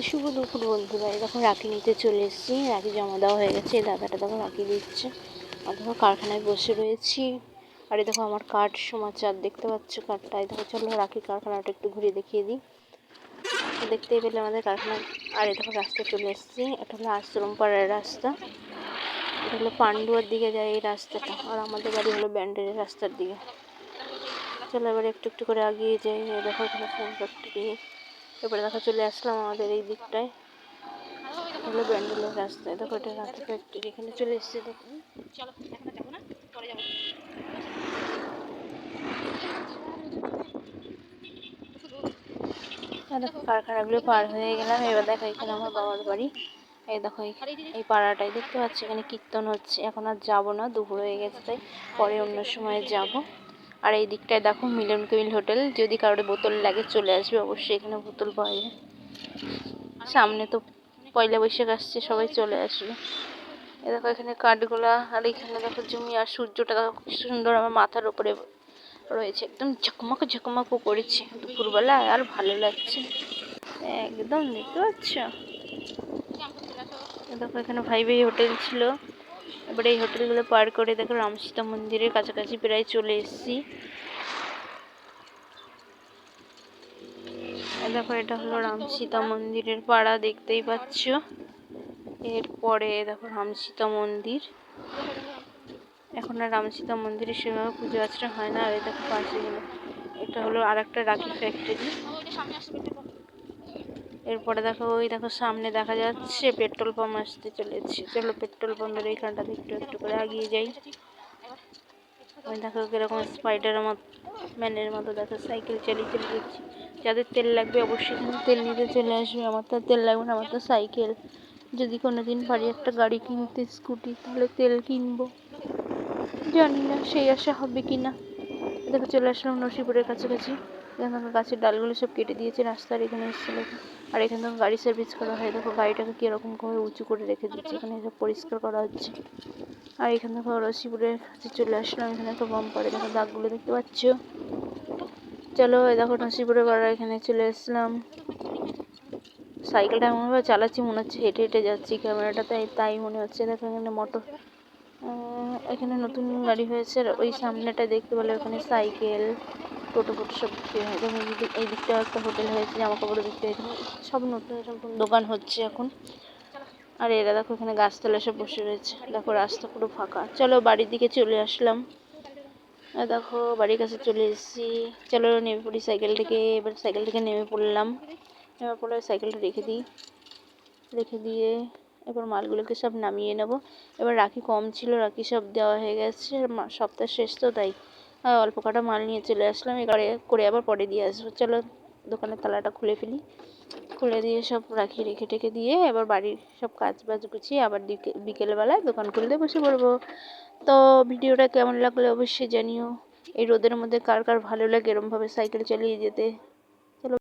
শুভ দুপুর বন্ধুরা। দেখো রাখি নিতে চলে এসেছি। রাখি জমা দেওয়া হয়ে গেছে। এই দাদাটা দেখো রাখি দিচ্ছে। আর দেখো কারখানায় বসে রয়েছি। আর এই দেখো আমার কার্ড সমাচার দেখতে পাচ্ছ কাঠটা এই দেখো চলো রাখি কারখানাটা একটু ঘুরে দেখিয়ে দিই। দেখতেই পেলে আমাদের কারখানা। আর এই দেখো রাস্তা চলে এসেছি। এটা হলো আশ্রম পাড়ার রাস্তা। এটা হলো পান্ডুয়ার দিকে যায় এই রাস্তাটা। আর আমাদের বাড়ি হলো ব্যান্ডেলের রাস্তার দিকে। চলো এবার একটু একটু করে আগিয়ে যাই। দেখো এখানে ফোন করতে এবারে দেখো চলে আসলাম আমাদের এই দিকটায়। হলো ব্যান্ডেলের রাস্তায় দেখো এটা রাখি ফ্যাক্টরি, এখানে চলে এসেছে, দেখো। আর দেখো কারখানাগুলো পার হয়ে গেলাম, এবার দেখো এখানে আমার বাবার বাড়ি। এই দেখো এই পাড়াটাই দেখতে পাচ্ছি, এখানে কীর্তন হচ্ছে। এখন আর যাব না, দুপুর হয়ে গেছে, তাই পরে অন্য সময় যাব। আর এই দিকটায় দেখো মিলন কেমিল হোটেল, যদি কারোর বোতল লাগে চলে আসবে, অবশ্যই এখানে বোতল পাওয়া যায়। সামনে তো পয়লা বৈশাখ আসছে, সবাই চলে আসবে। এ দেখো এখানে কাঠগোলা, আর এখানে দেখো জমি আর সূর্যটা দেখো কি সুন্দর আমার মাথার উপরে রয়েছে। একদম ঝকমক ঝকমক করেছে দুপুরবেলা, আর ভালো লাগছে। একদম, দেখতে পাচ্ছ? দেখো এখানে ভাই ভাই হোটেল ছিল। এবারে এই হোটেলগুলো পার করে দেখো রামসীতা মন্দিরের কাছাকাছি প্রায় চলে এসেছি। দেখো, এটা হলো রামসীতা মন্দিরের পাড়া, দেখতেই পাচ্ছ। এরপরে দেখো রামসীতা মন্দির। এখন আর রামসীতা মন্দিরে সেভাবে পুজো আর্চনা হয় না, আর দেখো পাশে এটা হলো আর একটা রাখি ফ্যাক্টরি এরপরে দেখো, ওই দেখো সামনে দেখা যাচ্ছে পেট্রোল পাম্প আসতে চলেছে। চলো পেট্রোল পাম্পের এইখানটাতে একটু একটু করে এগিয়ে যাই। ওই দেখো কীরকম স্পাইডারের মতো ম্যানের মতো দেখো সাইকেল চালিয়ে চলে যাচ্ছি। যাদের তেল লাগবে অবশ্যই কিন্তু তেল নিতে চলে আসবে। আমার তো তেল লাগবে না, আমার তো সাইকেল যদি কোনো দিন পারি একটা গাড়ি কিনতে স্কুটি তাহলে তেল কিনবো। জানি না, সেই আশা হবে কি না দেখো চলে আসলাম নসিপুরের কাছাকাছি। এখানে দেখো গাছের ডালগুলো সব কেটে দিয়েছে, রাস্তার এখানে এসেছে দেখো। আর এখানে দেখো গাড়ি সার্ভিস করা হয়, দেখো গাড়িটাকে কীরকম করে উঁচু করে রেখে দিচ্ছে, এখানে সব পরিষ্কার করা হচ্ছে। আর এখানে দেখো রসিপুরের কাছে চলে আসলাম, এখানে একটা বাম্পারে দেখো দাগগুলো দেখতে পাচ্ছ? চলো দেখো নসিপুরের পাড়া এখানে চলে আসলাম। সাইকেলটা এমনভাবে চালাচ্ছি, মনে হচ্ছে হেঁটে হেঁটে যাচ্ছি ক্যামেরাটা, তাই তাই মনে হচ্ছে। দেখো এখানে মোটর এখানে নতুন গাড়ি হয়েছে ওই সামনেটা দেখতে পেলে ওখানে সাইকেল। টোটো ফোটো সব বিক্রি হয়। দেখো এই দিক- এই দিকটাও একটা হোটেল হয়েছে জামা কাপড় বিক্রি হয় সব নতুন নতুন দোকান হচ্ছে এখন। আর এরা দেখো এখানে গাছতলা সব বসে রয়েছে। দেখো রাস্তা পুরো ফাঁকা। চলো বাড়ির দিকে চলে আসলাম। দেখো বাড়ির কাছে চলে এসেছি। চলো নেমে পড়ি সাইকেল থেকে। এবার সাইকেল থেকে নেমে পড়লাম। নেমে পড়ে সাইকেলটা রেখে দিই। রেখে দিয়ে এবার মালগুলোকে সব নামিয়ে নেব। এবার রাখি কম ছিল, রাখি সব দেওয়া হয়ে গেছে। সপ্তাহ শেষ তো তাই। অল্প কটা মাল নিয়ে চলে আসলাম। এবারে করে আবার পরে দিয়ে আসব। চলো, দোকানের তালাটা খুলে ফেলি। খুলে দিয়ে সব রাখি, রেখে টেখে দিয়ে এবার বাড়ির সব কাজ বাজ গুছিয়ে আবার বিকে- বিকেলবেলায় দোকান খুলতে বসে পড়ব। তো ভিডিওটা কেমন লাগল অবশ্যই জানিও। এই রোদের মধ্যে কার কার ভালো লাগে, এরমভাবে সাইকেল চালিয়ে যেতে?